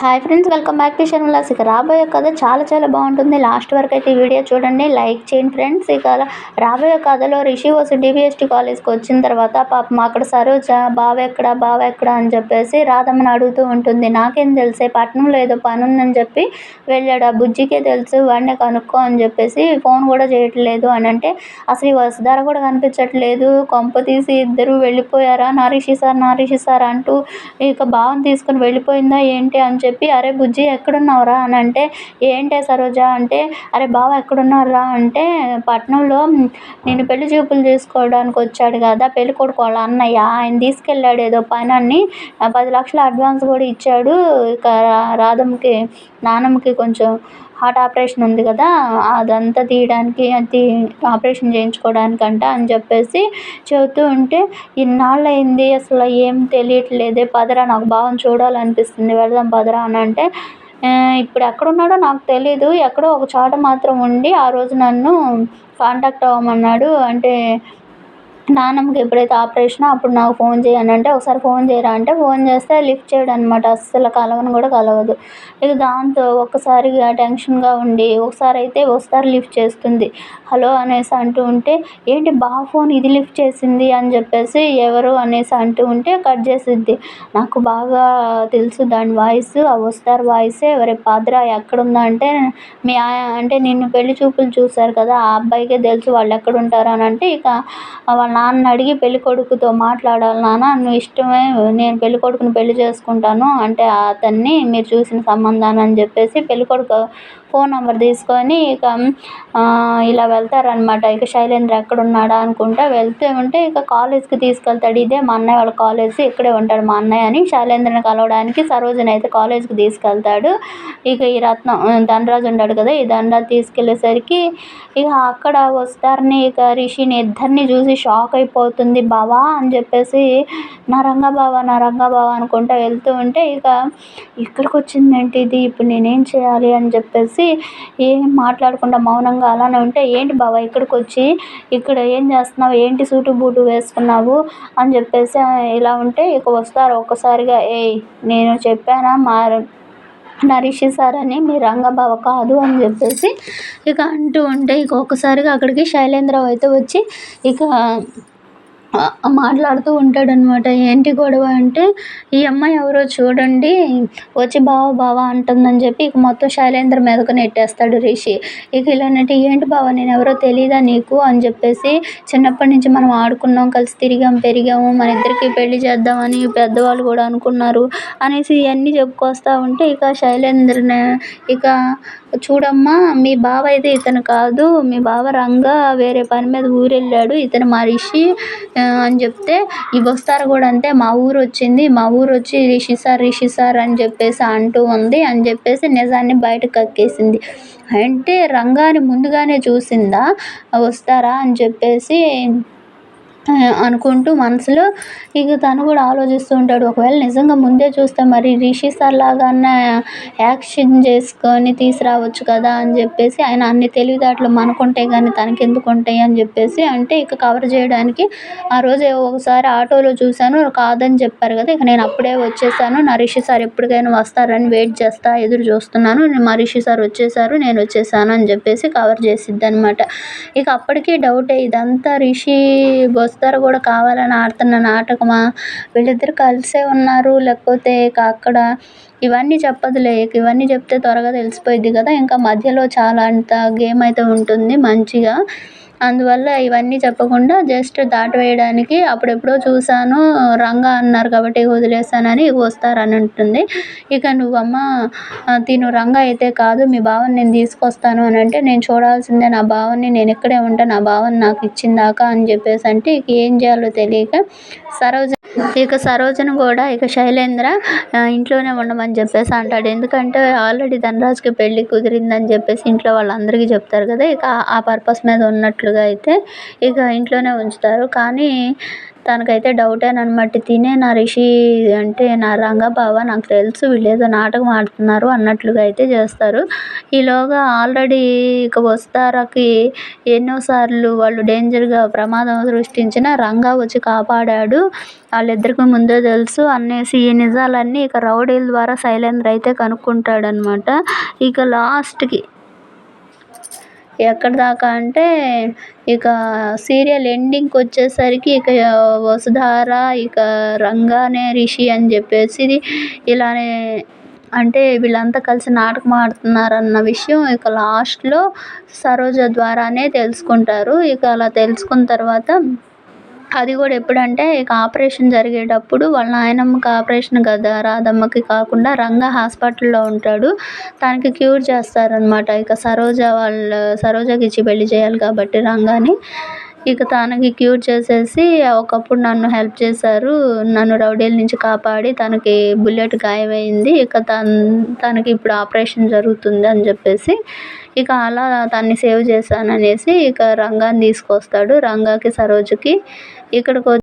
Hi friends welcome back to Sharmila's ఇక రాబోయే కథ చాలా చాలా బాగుంటుంది. లాస్ట్ వరకు అయితే ఈ వీడియో చూడండి లైక్ చేయండి ఫ్రెండ్స్ ఇక రాబోయే కథలో రిషి వసు డిబిఎస్టీ కాలేజ్కి వచ్చిన తర్వాత పాపం అక్కడ సరోజ బావ ఎక్కడ బావ ఎక్కడ అని చెప్పేసి రాధమ్మని అడుగుతూ ఉంటుంది. నాకేం తెలిసే పట్టణంలో ఏదో పని ఉందని చెప్పి వెళ్ళాడు. ఆ బుజ్జికే తెలుసు వాడిని కనుక్కో అని చెప్పేసి ఫోన్ కూడా చేయట్లేదు అని అంటే అసలు ఈ వసుధార కూడా కనిపించట్లేదు. కొంప తీసి ఇద్దరు వెళ్ళిపోయారా? నా రిషి సార్ నా రిషి సార్ అంటూ ఇక బావని తీసుకుని వెళ్ళిపోయిందా ఏంటి అని చెప్పి అరే బుజ్జి ఎక్కడున్నావురా? అని అంటే ఏంటే సరోజ? అంటే అరే బావ ఎక్కడున్నారా? అంటే పట్నంలో నేను పెళ్ళి చూపులు తీసుకోవడానికి వచ్చాడు కదా పెళ్ళి కొడుకు వాళ్ళ అన్నయ్య. ఆయన తీసుకెళ్ళాడు ఏదో పని అని పది లక్షలు అడ్వాన్స్ కూడా ఇచ్చాడు. ఇక రాధమ్మకి నానమ్మకి కొంచెం హార్ట్ ఆపరేషన్ ఉంది కదా అదంతా తీయడానికి అది ఆపరేషన్ చేయించుకోవడానికంట అని చెప్పేసి చెబుతూ ఉంటే ఇన్నాళ్ళు అయింది అసలు ఏం తెలియట్లేదే పదరా నాకు బావని చూడాలనిపిస్తుంది వెళదాం పదరా అని అంటే ఇప్పుడు ఎక్కడున్నాడో నాకు తెలీదు ఎక్కడో ఒక చోట మాత్రం ఉండి ఆ రోజు నన్ను కాంటాక్ట్ అవ్వమన్నాడు అంటే నాన్నమ్మకి ఎప్పుడైతే ఆపరేషనో అప్పుడు నాకు ఫోన్ చేయను. అంటే ఒకసారి ఫోన్ చేయరా అంటే ఫోన్ చేస్తే లిఫ్ట్ చేయడం అనమాట అస్సలు కలవను కూడా కలవదు. ఇక దాంతో ఒక్కసారిగా టెన్షన్గా ఉండి ఒకసారి అయితే ఒకసారి లిఫ్ట్ చేస్తుంది. హలో అనేసి అంటూ ఉంటే ఏంటి బాగా ఫోన్ ఇది లిఫ్ట్ చేసింది? అని చెప్పేసి ఎవరు అనేసి అంటూ ఉంటే కట్ చేసిద్ది. నాకు బాగా తెలుసు దాని వాయిస్ ఆ వస్తారు వాయిసే. ఎవరి పాద్ర ఎక్కడుందా? అంటే మీ అంటే నిన్ను పెళ్ళి చూపులు చూశారు కదా ఆ అబ్బాయికే తెలుసు వాళ్ళు ఎక్కడ ఉంటారు అని అంటే ఇక వాళ్ళ నాన్న అడిగి పెళ్ళికొడుకుతో మాట్లాడాలి నాన్న నువ్వు ఇష్టమే నేను పెళ్ళికొడుకుని పెళ్ళి చేసుకుంటాను. అంటే అతన్ని మీరు చూసిన సంబంధాన్ని అని చెప్పేసి పెళ్ళికొడుకు ఫోన్ నెంబర్ తీసుకొని ఇక ఇలా వెళ్తారనమాట ఇక శైలేంద్ర ఎక్కడ ఉన్నాడా అనుకుంటా వెళ్తూ ఉంటే ఇక కాలేజ్కి తీసుకెళ్తాడు. ఇదే మా అన్నయ్య వాళ్ళ కాలేజ్ ఇక్కడే ఉంటాడు మా అన్నయ్య అని శైలేంద్రని కలవడానికి సరోజని అయితే కాలేజ్కి తీసుకెళ్తాడు. ఇక ఈ రత్నం ధనరాజు ఉన్నాడు కదా ఈ ధనరాజు తీసుకెళ్ళేసరికి ఇక అక్కడ వస్తారని ఇక రిషిని ఇద్దరిని చూసి షాక్ అయిపోతుంది బావా అని చెప్పేసి నా రంగా బావ నా రంగా బావ అనుకుంటా వెళ్తూ ఉంటే ఇక ఇక్కడికి వచ్చిందేంటి ఇది? ఇప్పుడు నేనేం చేయాలి అని చెప్పేసి ఏం మాట్లాడకుండా మౌనంగా అలానే ఉంటే ఏంటి బావ ఇక్కడికి వచ్చి ఇక్కడ ఏం చేస్తున్నావు? ఏంటి సూటు బూటు వేసుకున్నావు? అని చెప్పేసి ఇలా ఉంటే ఇక వస్తారు ఒక్కసారిగా ఏయ్ నేను చెప్పానా? మా నరిషి సార్ అని మీ రంగబావ కాదు అని చెప్పేసి ఇక అంటూ ఉంటే ఇక ఒక్కసారిగా అక్కడికి శైలేంద్ర అయితే వచ్చి ఇక మాట్లాడుతూ ఉంటాడనమాట ఏంటి గొడవ అంటే ఈ అమ్మాయి ఎవరో చూడండి వచ్చి బావ బావ అంటుందని చెప్పి ఇక మొత్తం శైలేంద్ర మీదకు నెట్టేస్తాడు రిషి. ఇక ఇలానంటే ఏంటి బావ నేను ఎవరో తెలియదా నీకు? అని చెప్పేసి చిన్నప్పటి నుంచి మనం ఆడుకున్నాం కలిసి తిరిగాం పెరిగాము మన ఇద్దరికి పెళ్ళి చేద్దామని పెద్దవాళ్ళు కూడా అనుకున్నారు అనేసి ఇవన్నీ చెప్పుకొస్తూ ఉంటే ఇక శైలేంద్రనే ఇక చూడమ్మా మీ బావ అయితే ఇతను కాదు మీ బావ రంగా వేరే పని మీద ఊరెళ్ళాడు ఇతను మా రిషి అని చెప్తే ఈ వస్తారు కూడా అంతే మా ఊరు వచ్చింది మా ఊరు వచ్చి రిషి సార్ రిషి సార్ అని చెప్పేసి అంటూ ఉంది అని చెప్పేసి నిజాన్ని బయటకు కక్కేసింది. అంటే రంగాని ముందుగానే చూసిందా వస్తారా అని చెప్పేసి అనుకుంటూ మనసులో ఇక తను కూడా ఆలోచిస్తూ ఉంటాడు. ఒకవేళ నిజంగా ముందే చూస్తే మరి రిషి సార్ లాగానే యాక్షన్ చేసుకొని తీసుకురావచ్చు కదా అని చెప్పేసి ఆయన అన్ని తెలివితేటలు మనకుంటే కానీ తనకెందుకు ఉంటాయి అని చెప్పేసి అంటే ఇక కవర్ చేయడానికి ఆ రోజు ఒకసారి ఆటోలో చూశాను. కాదని చెప్పారు కదా ఇక నేను అప్పుడే వచ్చేసాను. నా రిషి సార్ ఎప్పటికైనా వస్తారని వెయిట్ చేస్తా ఎదురు చూస్తున్నాను. మా రిషి సార్ వచ్చేసారు నేను వచ్చేసాను అని చెప్పేసి కవర్ చేసిద్ది అనమాట ఇక అప్పటికీ డౌటే ఇదంతా రిషి బస్ వస్తారు కూడా కావాలని ఆడుతున్న నాటకమా? వీళ్ళిద్దరు కలిసే ఉన్నారు. లేకపోతే ఇక అక్కడ ఇవన్నీ చెప్పదులే ఇవన్నీ చెప్తే త్వరగా తెలిసిపోయిద్ది కదా. ఇంకా మధ్యలో చాలా అంత గేమ్ అయితే ఉంటుంది మంచిగా. అందువల్ల ఇవన్నీ చెప్పకుండా జస్ట్ దాటవేయడానికి అప్పుడెప్పుడో చూసాను రంగా అన్నారు కాబట్టి వదిలేసానని వస్తారని అంటుంది ఇక నువ్వమ్మ తిను రంగా అయితే కాదు మీ బావని నేను తీసుకొస్తాను అని అంటే నేను చూడాల్సిందే నా బావని నేను ఇక్కడే ఉంటా నా బావని నాకు ఇచ్చిందాకా అని చెప్పేసి అంటే ఇక ఏం చేయాలో తెలియక సరోజ ఇక సరోజను కూడా ఇక శైలేంద్ర ఇంట్లోనే ఉండమని అని చెప్పేసి అంటాడు. ఎందుకంటే ఆల్రెడీ ధనరాజ్కి పెళ్ళి కుదిరిందని చెప్పేసి ఇంట్లో వాళ్ళందరికీ చెప్తారు కదా ఇక ఆ పర్పస్ మీద ఉన్నట్లుగా అయితే ఇక ఇంట్లోనే ఉంచుతారు. కానీ తనకైతే డౌటేనమాట తినే నా రిషి అంటే నా రంగబావ నాకు తెలుసు వీళ్ళేదో నాటకం ఆడుతున్నారు అన్నట్లుగా అయితే చేస్తారు. ఈలోగా ఆల్రెడీ ఇక వస్తారకి ఎన్నోసార్లు వాళ్ళు డేంజర్గా ప్రమాదం సృష్టించిన రంగా వచ్చి కాపాడాడు. వాళ్ళిద్దరికి ముందే తెలుసు అనేసి ఈ నిజాలన్నీ ఇక రౌడీల ద్వారా శైలేంద్ర అయితే కనుక్కుంటాడనమాట ఇక లాస్ట్కి ఎక్కడి దాకా అంటే ఇక సీరియల్ ఎండింగ్కి వచ్చేసరికి ఇక వసుధార ఇక రంగానే రిషి అని చెప్పేసి ఇలానే అంటే వీళ్ళంతా కలిసి నాటకం ఆడుతున్నారన్న విషయం ఇక లాస్ట్లో సరోజ ద్వారానే తెలుసుకుంటారు. ఇక అలా తెలుసుకున్న తర్వాత అది కూడా ఎప్పుడంటే ఇక ఆపరేషన్ జరిగేటప్పుడు వాళ్ళ నాయనమ్మకి ఆపరేషన్ కదా రాధమ్మకి కాకుండా రంగా హాస్పిటల్లో ఉంటాడు. తనకి క్యూర్ చేస్తారనమాట ఇక సరోజ వాళ్ళ సరోజకి ఇచ్చి పెళ్ళి చేయాలి కాబట్టి రంగాని. ఇక తనకి క్యూర్ చేసేసి ఒకప్పుడు నన్ను హెల్ప్ చేశారు. నన్ను రౌడీల నుంచి కాపాడి తనకి బుల్లెట్ గాయమైంది. ఇక తన తనకి ఇప్పుడు ఆపరేషన్ జరుగుతుంది అని చెప్పేసి ఇక అలా తన్ని సేవ్ చేశాననేసి ఇక రంగాన్ని తీసుకొస్తాడు. రంగాకి సరోజకి ఇక్కడికి